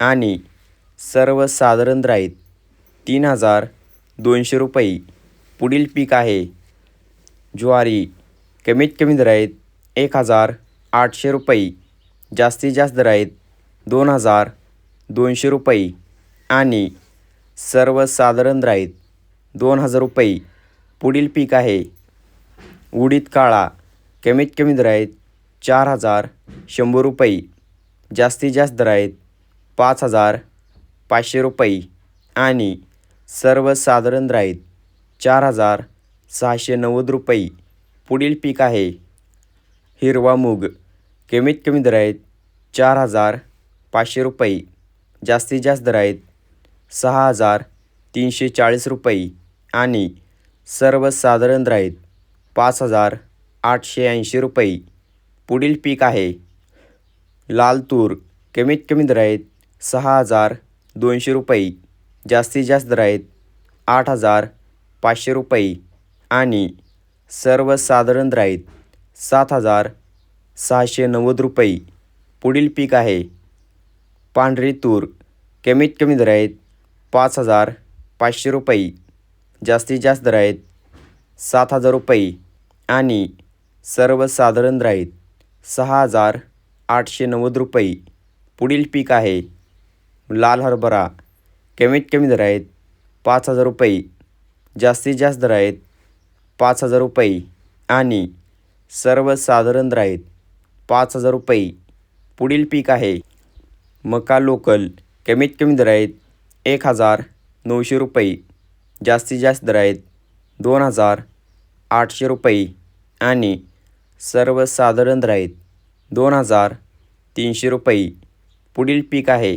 आणि सर्वसाधारण दर तीन हजार दोनशे रुपये पुढील पीक आहे. ज्वारी कमीत कमी दराईत एक हजार आठशे रुपये जास्तीत जास्त दर आहेत दोन हजार दोनशे रुपये आणि सर्वसाधारण दर दोन हजार रुपये पुढील पीक आहे. उडीद काळा कमीत कमी दराईत चार हजार शंभर रुपये जास्तीत जास्त दर आहेत पाच हजार पाचशे रुपये आणि सर्वसाधारण राईत चार हजार सहाशे नव्वद रुपये. पुढील पीक आहे हिरवा मूग. कमीत कमी दर आहेत चार हजार पाचशे रुपये. जास्तीत जास्त दर आहेत सहा हजार तीनशे चाळीस रुपये आणि सर्वसाधारण दर आहेत पाच हजार आठशे ऐंशी रुपये. पुढील पीक आहे लाल तूर. कमीत कमी दर आहेत सहा हजार दोनशे रुपये. जास्तीत जास्त दर आहेत आठ हजार पाचशे रुपये. आणि सर्वसाधारण दर आहेत सात हजार सहाशे नव्वद रुपये. पुढील पीक आहे पांढरी तूर. कमीत कमी दर आहेत पाच हजार पाचशे रुपये. जास्तीत जास्त दर आहेत सात हजार रुपये. आणि सर्वसाधारण दर आहेत सहा हजार आठशे नव्वद रुपये. पुढील पीक आहे लाल हरभरा कमीत कमी दर आहेत पाच हजार रुपये जास्तीत जास्त दर आहेत पाच हजार रुपये आणि सर्वसाधारण दर आहेत पाच हजार रुपये. पुढील पीक आहे मका लोकल कमीत कमी दर आहेत एक हजार नऊशे रुपये जास्तीत जास्त दर आहेत दोन हजार आठशे रुपये आणि सर्वसाधारण दर आहेत दोन हजार तीनशे रुपये. पुढील पीक आहे